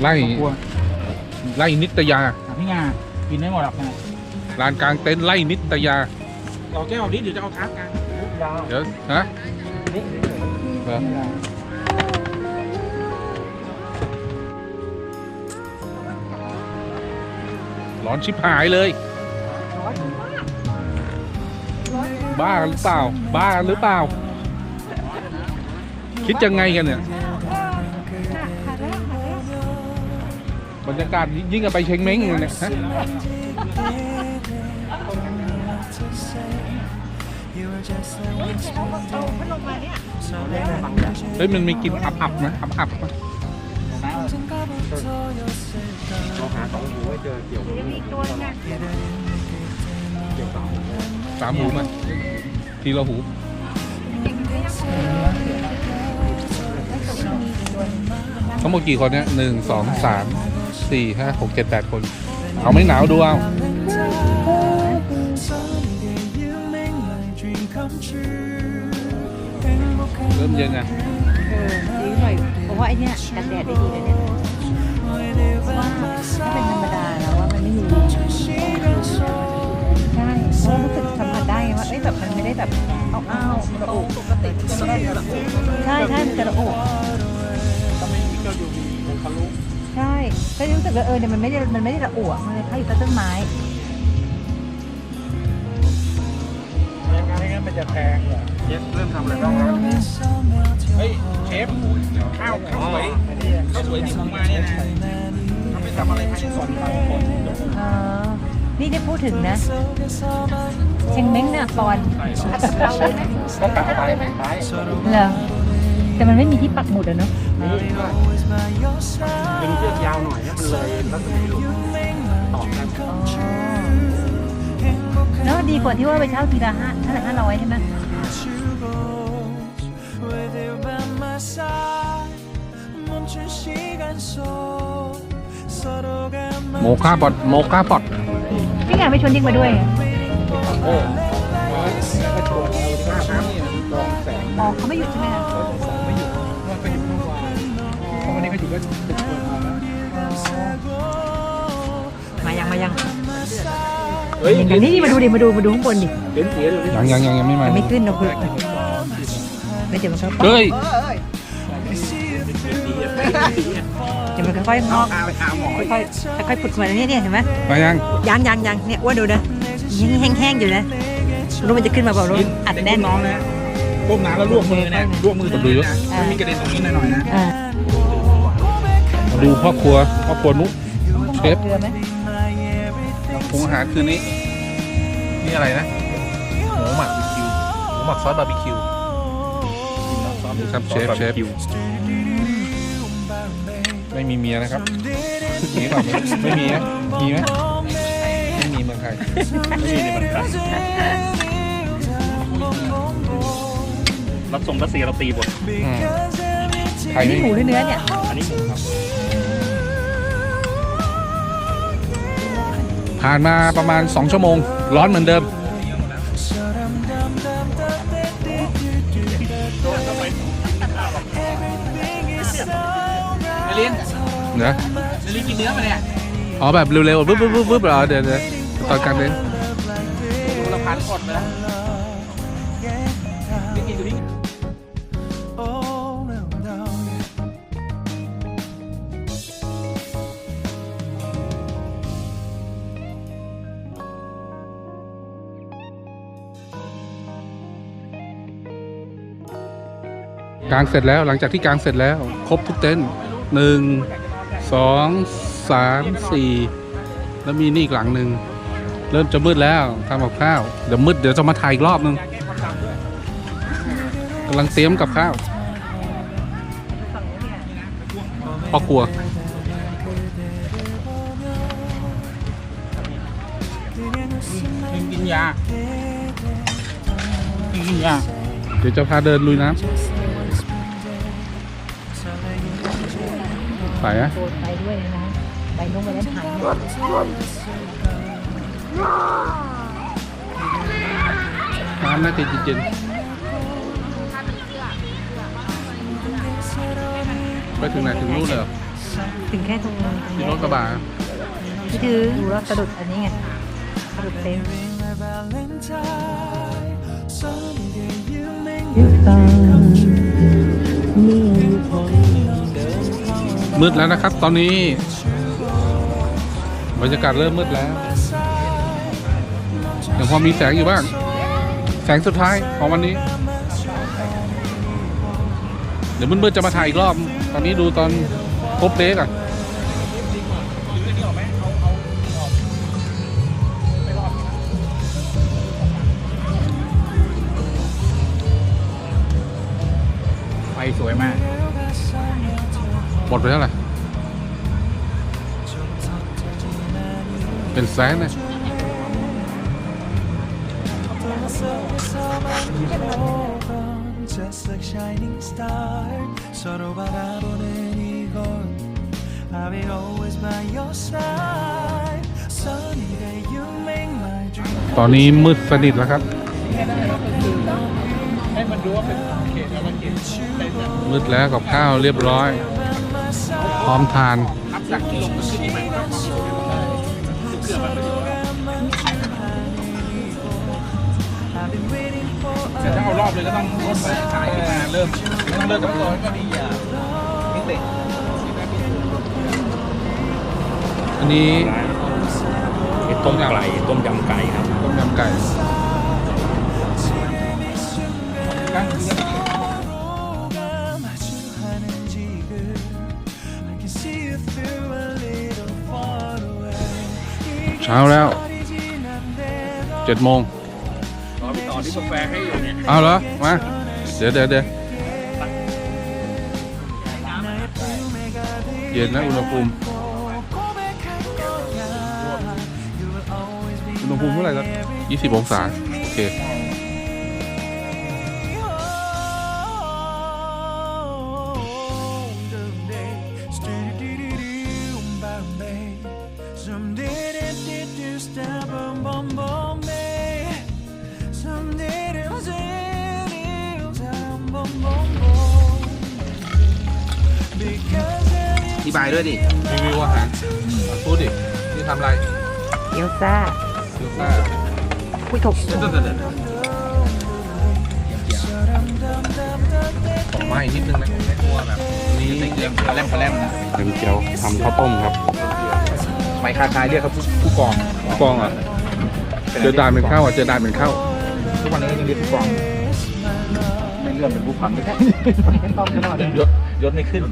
ไล่กลัวไล่นิตยาหาพี่งากินได้หมดหรอกนะลานกลางเต็นท์ไล่นิตยาเอาแก้วนี้เดี๋ยวจะเอาทักกันยาวเดี๋ยวฮะนี่เหรอร้อนชิบหายเลย บ้าหรือเปล่า บ้าหรือเปล่า คิดยังไงกันเนี่ย บรรยากาศยิ่งกันไปเชงเม้งเลยเนี่ยฮะเฮ้ยมันมีกลิ่นอับๆนะอับๆนะเราหาสองหูไม่เจอเกี่ยวกับเกี่ยวกับสามหูมันทีละหูทั้งหมดกี่คนเนี่ยหนึ่งสองสาม สี่ห้าหกเจ็ดแปดคน เอาไม่หนาวดูเอาเริ่มเย็นอะเออดีหน่อยเพราะว่าไอเนี้ยกันแดดได้ดีเลยเนี่ยเพราะว่าถ้าเป็นธรรมดาแล้วว่ามันไม่มีใช่เพราะรู้สึกสัมผัสได้ไงว่าเอ้ยแบบมันไม่ได้แบบอ้าวอ้าวกระอุปกติใช่ใช่มันกระอุถ้าไม่มีก็อยู่มันทะลุใช่ ก็รู้สึกว่าเออเนี่ยมันไม่ได้มันไม่ได้ระอุอะมันเลยเข้าอยู่ใต้ต้นไม้ยังไงงั้นมันจะแพงเหรอเชฟเริ่มทำอะไรบ้างแล้วเฮ้ยเชฟข้าวข้าวสวยข้าวสวยที่ผมมาเนี่ยนะทำไปทำอะไรภายในสอนสามคนเออนี่ได้พูดถึงนะเชงเม้งเนี่ยก่อนเราเลยไหมก็กลับไปไปเหรอแต่มันไม่มีที่ปักหมุดอะเนาะ หน่อยให้มันเลยแล้วจะไม่หลุดต่อกันเนาะดีกว่าที่ว่าไปเช่าทีละห้าเท่าไหร่ห้าร้อยใช่ไหมโมคาบอดโมคาบอดพี่งานไปชวนดิ้งมาด้วยเออก็ชวนเราที่ว่าน้ำเนี่ยลองแสงอ๋อเขาไม่หยุดใช่ไหมคะไม่หยุดมันก็หยุดเมื่อวานพอวันนี้ก็หยุดก็ติดชวน มาแล้วมายังมายังเฮ้ยอย่างนี้มาดูดิมาดูมาดูข้างบนดิเห็นเสียเลยยังยังยังยังไม่มายังไม่ขึ้นนะคุณแล้วเดี๋ยวมันก็เฮ้ยเดี๋ยวมันค่อยๆงอกพาไปหาหมอค่อยๆค่อยๆผุดขึ้นมาเนี่ยเนี่ยเห็นไหมมายังยังยังยังเนี่ยอ้วนดูนะยังแห้งๆอยู่นะรู้มันจะขึ้นมาเปล่ารู้อัดแน่นน้องนะก้มน้ำแล้วลวกมือเนี่ยลวกมือตรงนี้นะมันมีกระเด็นตรงนี้หน่อยๆนะอ่ามา ดูพ่อครัวพ่อครัวนุ๊กเชฟเกลือไหมปรุงอาหารคืนนี้ นี่อะไรนะหมูหมักบาร์บีคิวหมูหมักซอสบาร์บีคิวนี่ครับเชฟเชฟไม่มีเมียนะครับมีเปล่าไม่มีนะมีไหมไม่มีเมืองไทยไม่มีในเมืองไทยรับส่งรัสเซียเราตีบทอืมไทยนี่ไม่หมูมีหรือเนื้อเนี่ย อันนี้หมูครับ ผ่านมาประมาณ 2 ชั่วโมง ร้อนเหมือนเดิมไอลินเนอะไอลินกินเนื้อมาเนี่ยอ๋อแบบเร็วๆปุ๊บปุ๊บปุ๊บปุ๊บเหรอเดี๋ยวเดี๋ยวตอนกลางเดิน ดูละพันกดไปแล้ว กลางเสร็จแล้วหลังจากที่กลางเสร็จแล้ว ครบทุกเต็นท์หนึ่งสองสามสี่แล้วมีนี่อีกหลังหนึ่งเริ่มจะมืดแล้วทำกับข้าวเดี๋ยวมืดเดี๋ยวจะมาถ่ายอีกรอบนึงกำลังเตรียมกับข้าวพ่อครัวกินกินยากินกินยาเดี๋ยวจะพาเดินลุยน้ำ ไปอะโดนไปด้วยนะไปลงไปเล่นหางน้ำน่าจะเย็นๆไปถึงไหนถึงนู่นเลยเหรอถึงแค่ตรงนี้ที่รถกระบะที่ถือดูว่าสะดุดอันนี้ไงสะดุดเต็มมื มืดแล้วนะครับ ตอนนี้ บรรยากาศเริ่มมืดแล้วยังพอมีแสงอยู่บ้าง แสงสุดท้ายของวันนี้ เดี๋ยวมืดๆจะมาถ่ายอีกรอบ ตอนนี้ดูตอนครบเดย์ก่อนไฟสวยมาก หมดไปเท่าไหร่ เป็นแสนเลยตอนนี้มืดสนิทแล้วครับมืดแล้วกับข้าวเรียบร้อย ร้อมทานนับจากที่ลงก็คือนี่มันก็เกือบมันไปถึงแล้ว I've been waiting for แต่ถ้าเอารอบเลยก็ต้องลดไปขายขึ้นมาเริ่มต้องเริ่มกับร้อยก็ดีอะนี่เตะอันนี้ต้มไก่ต้มยำไก่ครับต้มยำไก่ เอาแล้วเจ็ดโมงรอพี่ต่อที่กาแฟให้อยู่เนี่ยเอาเหรอมาเดี๋ยวเดี๋ยวเดี๋ยวเย็นนะอุณหภูมิอุณหภูมิเท่าไหร่ครับยี่สิบองศาโอเค อธิบายด้วยดิรีวิวอาหารพูดดิ นี่ทำอะไรเกี๊ยวซ่าเกี๊ยวซ่าคุยถกดอกไม้นิดนึงนะตัวแบบนี่ใส่เครื่องแลมแลมนะเป็นเกี๊ยวทำข้าวต้มครับไปคาคายเรียกเขาผู้กองกองอะเจอดานเป็นข้าวอะเจอดานเป็นข้าวทุกวันนี้ก็ยังเรียกผู้กองไม่เลื่อนเป็นผู้พันไม่ได้ยศยศไม่ขึ้น